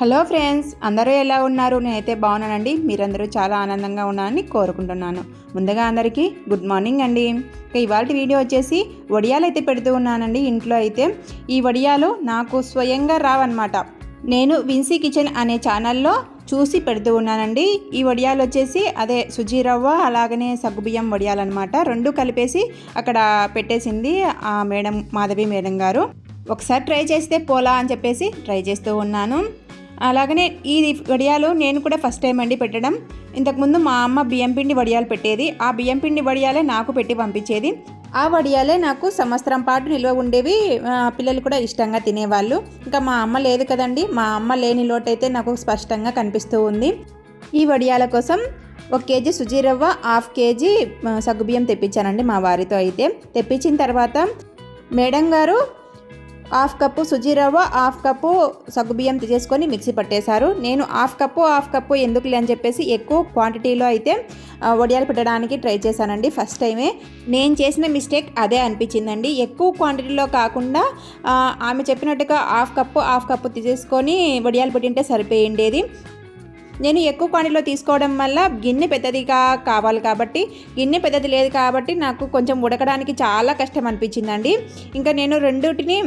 Hello friends అందరూ ఎలా ఉన్నారు? నేనైతే బాగున్నానండి. మీరందరూ చాలా ఆనందంగా ఉన్నారని కోరుకుంటున్నాను. ముందుగా అందరికీ గుడ్ మార్నింగ్ అండి. ఇక ఇవాళ వీడియో వచ్చేసి వడియాలు అయితే పెడుతూ ఉన్నానండి ఇంట్లో అయితే. ఈ వడియాలు నాకు స్వయంగా రావన్నమాట. నేను విన్సీ కిచెన్ అనే ఛానల్లో చూసి పెడుతూ ఉన్నానండి. ఈ వడియాలు వచ్చేసి అదే సుజీ రవ్వ అలాగనే సగ్గుబియ్యం వడియాలు అనమాట రెండు కలిపేసి అక్కడ పెట్టేసింది ఆ మేడం మాధవి మేడం గారు. ఒకసారి ట్రై చేస్తే పోలా అని చెప్పేసి ట్రై చేస్తూ ఉన్నాను. అలాగనే ఈ వడియాలు నేను కూడా ఫస్ట్ టైం అండి పెట్టడం. ఇంతకుముందు మా అమ్మ బియ్యం పిండి వడియాలు పెట్టేది. ఆ బియ్యం పిండి వడియాలే నాకు పెట్టి పంపించేది. ఆ వడియాలే నాకు సంవత్సరం పాటు నిల్వ ఉండేవి. పిల్లలు కూడా ఇష్టంగా తినేవాళ్ళు. ఇంకా మా అమ్మ లేదు కదండి. మా అమ్మ లేని లోటైతే నాకు స్పష్టంగా కనిపిస్తూ ఉంది. ఈ వడియాల కోసం ఒక కేజీ సుజీ రవ్వ హాఫ్ కేజీ సగ్గుబియ్యం తెప్పించానండి మా వారితో అయితే. తెప్పించిన తర్వాత మేడం గారు హాఫ్ కప్పు సుజీ రవ్వ హాఫ్ కప్పు సగ్గుబియ్యం తీసేసుకొని మిక్సీ పట్టేశారు. నేను హాఫ్ కప్పు హాఫ్ కప్పు ఎందుకులే అని చెప్పేసి ఎక్కువ క్వాంటిటీలో అయితే వడియాలు పెట్టడానికి ట్రై చేశానండి ఫస్ట్ టైమే. నేను చేసిన మిస్టేక్ అదే అనిపించిందండి. ఎక్కువ క్వాంటిటీలో కాకుండా ఆమె చెప్పినట్టుగా హాఫ్ కప్పు హాఫ్ కప్పు తీసేసుకొని వడియాలు పెట్టింటే సరిపోయిండేది నేను ఎక్కువ క్వాంటిటీలో తీసుకోవడం వల్ల గిన్నె పెద్దదిగా కావాలి కాబట్టి గిన్నె పెద్దది లేదు కాబట్టి నాకు కొంచెం ఉడకడానికి చాలా కష్టం అనిపించిందండి. ఇంకా నేను రెండుటిని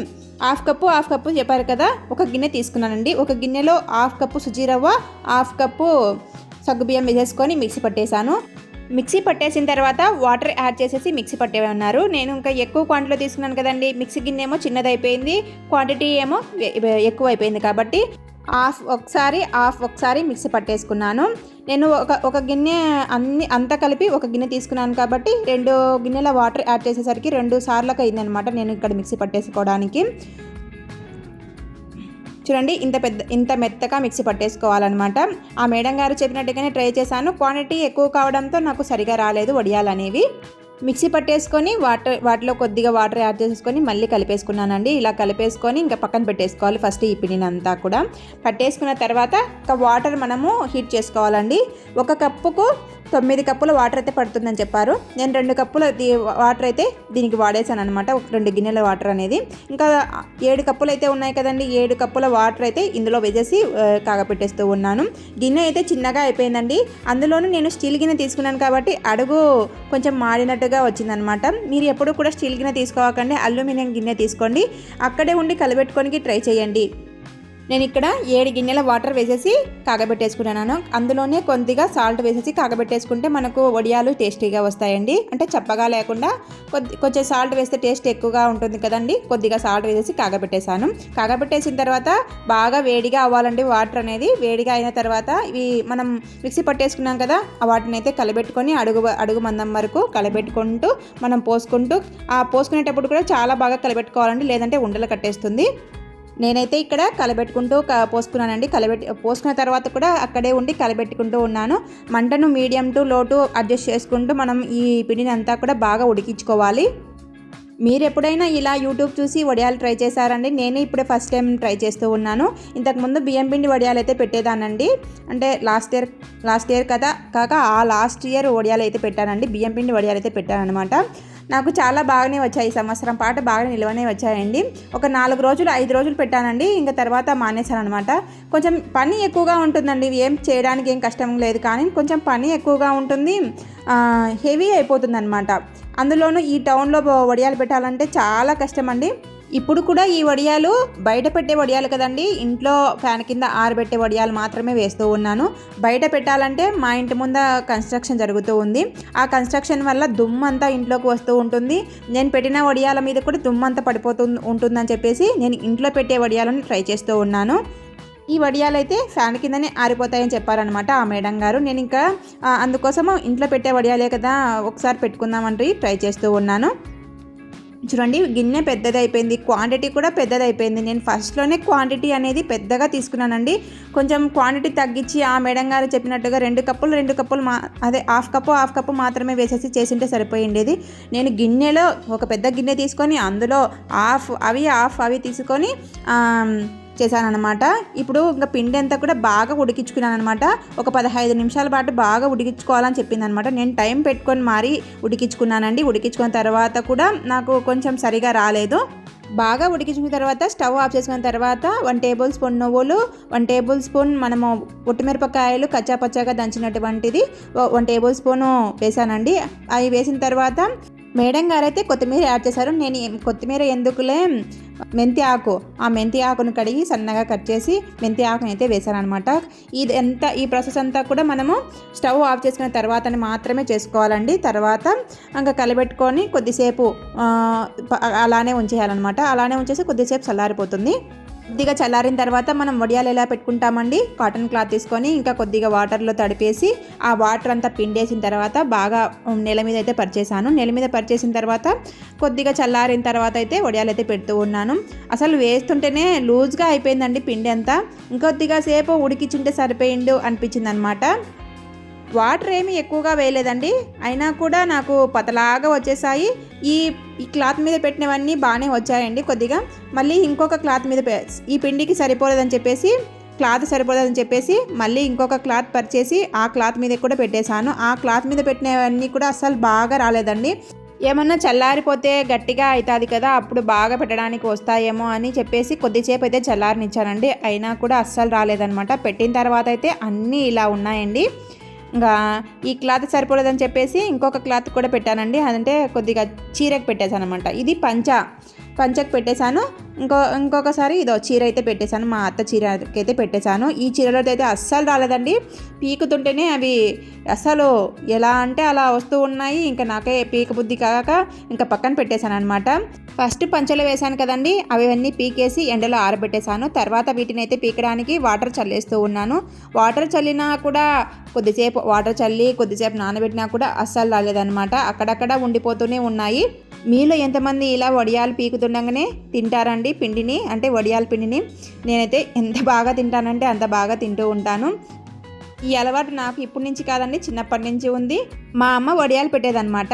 హాఫ్ కప్పు హాఫ్ కప్పు చెప్పారు కదా ఒక గిన్నె తీసుకున్నానండి. ఒక గిన్నెలో హాఫ్ కప్పు సుజీ రవ్వ హాఫ్ కప్పు సగ్గుబియ్యం వేసేసుకొని మిక్సీ పట్టేశాను. మిక్సీ పట్టేసిన తర్వాత వాటర్ యాడ్ చేసేసి మిక్సీ పట్టే ఉన్నారు నేను ఇంకా ఎక్కువ క్వాంటిటీలో తీసుకున్నాను కదండి. మిక్సీ గిన్నె ఏమో చిన్నదైపోయింది క్వాంటిటీ ఏమో ఎక్కువ అయిపోయింది కాబట్టి హాఫ్ ఒకసారి హాఫ్ ఒకసారి మిక్సీ పట్టేసుకున్నాను. నేను ఒక ఒక గిన్నె అన్ని అంతా కలిపి ఒక గిన్నె తీసుకున్నాను కాబట్టి రెండు గిన్నెల వాటర్ యాడ్ చేసేసరికి రెండు సార్లకు అయిందనమాట నేను ఇక్కడ మిక్సీ పట్టేసుకోవడానికి. చూడండి ఇంత పెద్ద ఇంత మెత్తగా మిక్సీ పట్టేసుకోవాలన్నమాట. ఆ మేడం గారు చెప్పినట్టుగానే ట్రై చేశాను. క్వాంటిటీ ఎక్కువ కావడంతో నాకు సరిగా రాలేదు వడియాలనేవి. మిక్సీ పట్టేసుకొని వాటర్ వాటిలో కొద్దిగా వాటర్ యాడ్ చేసేసుకొని మళ్ళీ కలిపేసుకున్నానండి. ఇలా కలిపేసుకొని ఇంకా పక్కన పెట్టేసుకోవాలి ఫస్ట్ ఈ పిండిని అంతా కూడా. పట్టేసుకున్న తర్వాత ఒక వాటర్ మనము హీట్ చేసుకోవాలండి. ఒక కప్పుకు తొమ్మిది కప్పుల వాటర్ అయితే పడుతుందని చెప్పారు. నేను రెండు కప్పుల వాటర్ అయితే దీనికి వాడేసాను అనమాట రెండు గిన్నెల వాటర్ అనేది. ఇంకా ఏడు కప్పులు అయితే ఉన్నాయి కదండి. ఏడు కప్పుల వాటర్ అయితే ఇందులో వేసేసి కాగపెట్టేస్తూ ఉన్నాను. గిన్నె అయితే చిన్నగా అయిపోయిందండి. అందులోనూ నేను స్టీల్ గిన్నె తీసుకున్నాను కాబట్టి అడుగు కొంచెం మాడినట్టు మాడినట్టుగా వచ్చిందనమాట. మీరు ఎప్పుడు కూడా స్టీల్ గిన్నె తీసుకోవకండి అల్యూమినియం గిన్నె తీసుకోండి. అక్కడే ఉండి కలబెట్టుకోనికి ట్రై చేయండి. నేను ఇక్కడ ఏడు గిన్నెల వాటర్ వేసేసి కాగబెట్టేసుకున్నాను. అందులోనే కొద్దిగా సాల్ట్ వేసేసి కాగబెట్టేసుకుంటే మనకు వడియాలు టేస్టీగా వస్తాయండి. అంటే చప్పగా లేకుండా కొద్ది కొంచెం సాల్ట్ వేస్తే టేస్ట్ ఎక్కువగా ఉంటుంది కదండి. కొద్దిగా సాల్ట్ వేసేసి కాగబెట్టేశాను. కాగబెట్టేసిన తర్వాత బాగా వేడిగా అవ్వాలండి వాటర్ అనేది. వేడిగా అయిన తర్వాత ఇవి మనం మిక్సీ పట్టేసుకున్నాం కదా ఆ వాటిని అయితే కలబెట్టుకొని అడుగు అడుగు మందం వరకు కలబెట్టుకుంటూ మనం పోసుకుంటూ ఆ పోసుకునేటప్పుడు కూడా చాలా బాగా కలబెట్టుకోవాలండి. లేదంటే ఉండలు కట్టేస్తుంది. నేనైతే ఇక్కడ కలబెట్టుకుంటూ పోసుకున్నానండి. కలబెట్టి పోసుకున్న తర్వాత కూడా అక్కడే ఉండి కలబెట్టుకుంటూ ఉన్నాను. మంటను medium to low to adjust చేసుకుంటూ మనం ఈ పిండిని అంతా కూడా బాగా ఉడికించుకోవాలి. మీరు ఎప్పుడైనా ఇలా యూట్యూబ్ చూసి వడియాలు ట్రై చేశారండి? నేను ఇప్పుడే ఫస్ట్ టైం ట్రై చేస్తూ ఉన్నాను. ఇంతకుముందు బియ్యం పిండి వడియాలు అయితే పెట్టేదానండి అంటే లాస్ట్ ఇయర్ లాస్ట్ ఇయర్ కదా కాక ఆ లాస్ట్ ఇయర్ వడియాలు అయితే పెట్టానండి. బియ్యం పిండి వడియాలు అయితే పెట్టాను అనమాట నాకు చాలా బాగానే వచ్చాయి. ఈ సంవత్సరం పాటు బాగా నిల్వనే వచ్చాయండి. ఒక నాలుగు రోజులు ఐదు రోజులు పెట్టానండి. ఇంకా తర్వాత మానేశాను అనమాట కొంచెం పని ఎక్కువగా ఉంటుందండి. ఇవి ఏం చేయడానికి ఏం కష్టం లేదు. కానీ కొంచెం పని ఎక్కువగా ఉంటుంది. హెవీ అయిపోతుంది అనమాట అందులోనూ ఈ టౌన్లో వడియాలు పెట్టాలంటే చాలా కష్టం అండి ఇప్పుడు కూడా ఈ వడియాలు బయట పెట్టే వడియాలు కదండి. ఇంట్లో ఫ్యాన్ కింద ఆరబెట్టే వడియాలు మాత్రమే వేస్తూ ఉన్నాను. బయట పెట్టాలంటే మా ఇంటి ముంద కన్స్ట్రక్షన్ జరుగుతూ ఉంది. ఆ కన్స్ట్రక్షన్ వల్ల దుమ్ము అంతా ఇంట్లోకి వస్తూ ఉంటుంది. నేను పెట్టిన వడియాల మీద కూడా దుమ్ము అంతా పడిపోతూ ఉంటుందని చెప్పేసి నేను ఇంట్లో పెట్టే వడియాలను ట్రై చేస్తూ ఉన్నాను. ఈ వడియాలు అయితే ఫ్యాన్ కిందనే ఆరిపోతాయని చెప్పారనమాట ఆ మేడం గారు. నేను ఇంకా అందుకోసం అందుకోసము ఇంట్లో పెట్టే వడియాలే కదా ఒకసారి పెట్టుకుందామంటే ట్రై చేస్తూ ఉన్నాను. చూడండి గిన్నె పెద్దదైపోయింది క్వాంటిటీ కూడా పెద్దదైపోయింది. నేను ఫస్ట్లోనే క్వాంటిటీ అనేది పెద్దగా తీసుకున్నానండి. కొంచెం క్వాంటిటీ తగ్గించి ఆ మేడం గారు చెప్పినట్టుగా రెండు కప్పులు రెండు కప్పులు మా అదే హాఫ్ కప్పు హాఫ్ కప్పు మాత్రమే వేసేసి చేసింటే సరిపోయిండేది. నేను గిన్నెలో ఒక పెద్ద గిన్నె తీసుకొని అందులో హాఫ్ అవి హాఫ్ అవి తీసుకొని ఆ, చేశానన్నమాట. ఇప్పుడు ఇంకా పిండి అంతా కూడా బాగా ఉడికించుకున్నాను అనమాట ఒక పదహైదు నిమిషాల పాటు బాగా ఉడికించుకోవాలని చెప్పింది అనమాట నేను టైం పెట్టుకొని మరీ ఉడికించుకున్నానండి. ఉడికించుకున్న తర్వాత కూడా నాకు కొంచెం సరిగా రాలేదు. బాగా ఉడికించుకున్న తర్వాత స్టవ్ ఆఫ్ చేసుకున్న తర్వాత వన్ టేబుల్ స్పూన్ నువ్వులు వన్ టేబుల్ స్పూన్ మనము ఉట్టిమిరపకాయలు కచ్చాపచ్చాగా దంచినటువంటిది వన్ టేబుల్ స్పూను వేసానండి అవి వేసిన తర్వాత మేడం గారు అయితే కొత్తిమీర యాడ్ చేశారు. నేను కొత్తిమీర ఎందుకులే? మెంతి ఆకు. ఆ మెంతి ఆకును కడిగి సన్నగా కట్ చేసి మెంతి ఆకును అయితే వేసాను ఇది ఎంత ఈ ప్రాసెస్ అంతా కూడా మనము స్టవ్ ఆఫ్ చేసుకున్న తర్వాత మాత్రమే చేసుకోవాలండి. తర్వాత ఇంకా కలబెట్టుకొని కొద్దిసేపు అలానే ఉంచేయాలన్నమాట. అలానే ఉంచేసి కొద్దిసేపు చల్లారిపోతుంది. కొద్దిగా చల్లారిన తర్వాత మనం వడియాలు ఎలా పెట్టుకుంటామండి? కాటన్ క్లాత్ తీసుకొని ఇంకా కొద్దిగా వాటర్లో తడిపేసి ఆ వాటర్ అంతా పిండేసిన తర్వాత బాగా నెల మీద అయితే పరిచేసాను నెల మీద పరిచేసిన తర్వాత కొద్దిగా చల్లారిన తర్వాత అయితే వడియాలు అయితే పెడుతూ ఉన్నాను. అసలు వేస్తుంటేనే లూజ్గా అయిపోయిందండి పిండి అంతా. ఇంకొద్దిగా సేపు ఉడికించుంటే సరిపోయిండు అనిపించింది అనమాట వాటర్ ఏమీ ఎక్కువగా వేయలేదండి. అయినా కూడా నాకు పతలాగా వచ్చేసాయి. ఈ ఈ క్లాత్ మీద పెట్టినవన్నీ బాగానే వచ్చాయండి కొద్దిగా. మళ్ళీ ఇంకొక క్లాత్ మీద పె- ఈ పిండికి సరిపోలేదని చెప్పేసి క్లాత్ సరిపోలేదని చెప్పేసి మళ్ళీ ఇంకొక క్లాత్ పరిచేసి ఆ క్లాత్ మీద కూడా పెట్టేశాను. ఆ క్లాత్ మీద పెట్టినవన్నీ కూడా అస్సలు బాగా రాలేదండి. ఏమన్నా చల్లారిపోతే గట్టిగా అవుతుంది కదా అప్పుడు బాగా పెట్టడానికి వస్తాయేమో అని చెప్పేసి కొద్దిసేపు అయితే చల్లారనిచ్చానండి. అయినా కూడా అస్సలు రాలేదనమాట పెట్టిన తర్వాత అయితే అన్నీ ఇలా ఉన్నాయండి. ఇంకా ఈ క్లాత్ సరిపోలేదని చెప్పేసి ఇంకొక క్లాత్ కూడా పెట్టానండి. అదంటే కొద్దిగా చీరకు పెట్టేశాను అనమాట ఇది పంచ. పంచకు పెట్టేశాను. ఇంకో ఇంకొకసారి ఇదో చీర అయితే పెట్టేశాను మా అత్త చీరకైతే పెట్టేశాను. ఈ చీరలో అయితే అస్సలు రాలేదండి. పీకుతుంటేనే అవి అస్సలు ఎలా అంటే అలా వస్తూ ఉన్నాయి. ఇంకా నాకే పీక బుద్ధి కాక ఇంకా పక్కన పెట్టేశాను అనమాట ఫస్ట్ పంచలు వేశాను కదండి అవి అన్నీ పీకేసి ఎండలో ఆరబెట్టేశాను. తర్వాత వీటిని అయితే పీకడానికి వాటర్ చల్లేస్తూ ఉన్నాను. వాటర్ చల్లినా కూడా కొద్దిసేపు వాటర్ చల్లి కొద్దిసేపు నానబెట్టినా కూడా అస్సలు రాలేదనమాట అక్కడక్కడ ఉండిపోతూనే ఉన్నాయి. మీలో ఎంతమంది ఇలా వడియాలు పీకుతుండగానే తింటారండి? పిండిని అంటే వడియాల పిండిని. నేనైతే ఎంత బాగా తింటానంటే అంత బాగా తింటూ ఉంటాను. ఈ అలవాటు నాకు ఇప్పటి నుంచి కాదండి చిన్నప్పటి నుంచి ఉంది. మా అమ్మ వడియాలు పెట్టేదనమాట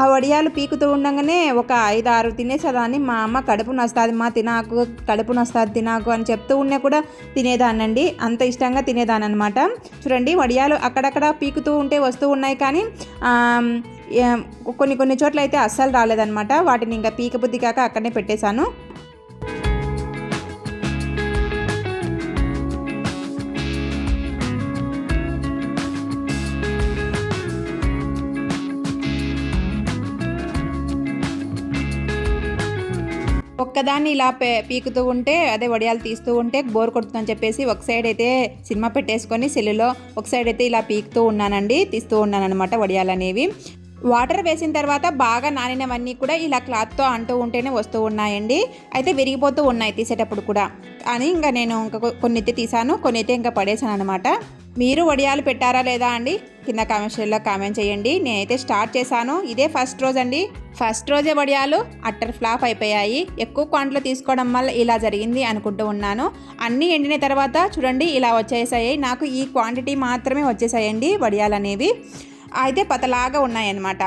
ఆ వడియాలు పీకుతూ ఉండగానే ఒక ఐదు ఆరు తినేసేదాన్ని. మా అమ్మ కడుపు నొస్తుంది మా తినాకు కడుపు నొస్తుంది తినాకు అని చెప్తూ ఉన్నా కూడా తినేదానండి అంత ఇష్టంగా తినేదాన్ని అనమాట చూడండి వడియాలు అక్కడక్కడ పీకుతూ ఉంటే వస్తూ ఉన్నాయి కానీ కొన్ని కొన్ని చోట్ల అయితే అస్సలు రాలేదనమాట వాటిని ఇంకా పీక బుద్ధి కాక అక్కడనే పెట్టేశాను. ఒక్కదాన్ని ఇలా పే పీకుతూ ఉంటే అదే వడియాలు తీస్తూ ఉంటే బోర్ కొడుతుందని చెప్పేసి ఒక సైడ్ అయితే సినిమా పెట్టేసుకొని సెల్లులో ఒక సైడ్ అయితే ఇలా పీకుతూ ఉన్నానండి తీస్తూ ఉన్నానమాట వడియాలు అనేవి. వాటర్ వేసిన తర్వాత బాగా నానినవన్నీ కూడా ఇలా క్లాత్తో అంటూ ఉంటేనే వస్తూ ఉన్నాయండి. అయితే విరిగిపోతూ ఉన్నాయి తీసేటప్పుడు కూడా. అని ఇంకా నేను ఇంకా కొన్ని అయితే తీసాను కొన్ని అయితే ఇంకా పడేసాను అనమాట మీరు వడియాలు పెట్టారా లేదా అండి? కింద కామెంట్ షేర్లో కామెంట్ చేయండి. నేనైతే స్టార్ట్ చేశాను. ఇదే ఫస్ట్ రోజు అండి ఫస్ట్ రోజే వడియాలు అట్టర్ ఫ్లాప్ అయిపోయాయి. ఎక్కువ క్వాంటిటీలో తీసుకోవడం వల్ల ఇలా జరిగింది అనుకుంటూ ఉన్నాను. అన్నీ ఎండిన తర్వాత చూడండి ఇలా వచ్చేసాయి. నాకు ఈ క్వాంటిటీ మాత్రమే వచ్చేసాయండి వడియాలు అనేవి. అయితే పతలాగా ఉన్నాయన్నమాట.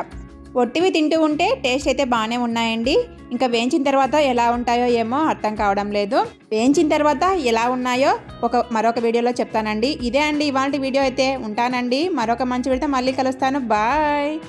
ఒట్టివి తింటూ ఉంటే టేస్ట్ అయితే బాగానే ఉన్నాయండి. ఇంకా వేయించిన తర్వాత ఎలా ఉంటాయో ఏమో అర్థం కావడం లేదు. వేయించిన తర్వాత ఎలా ఉన్నాయో ఒక మరొక వీడియోలో చెప్తానండి. ఇదే అండి ఇవాళ వీడియో అయితే. ఉంటానండి. మరొక మంచి వీడితో మళ్ళీ కలుస్తాను. బాయ్.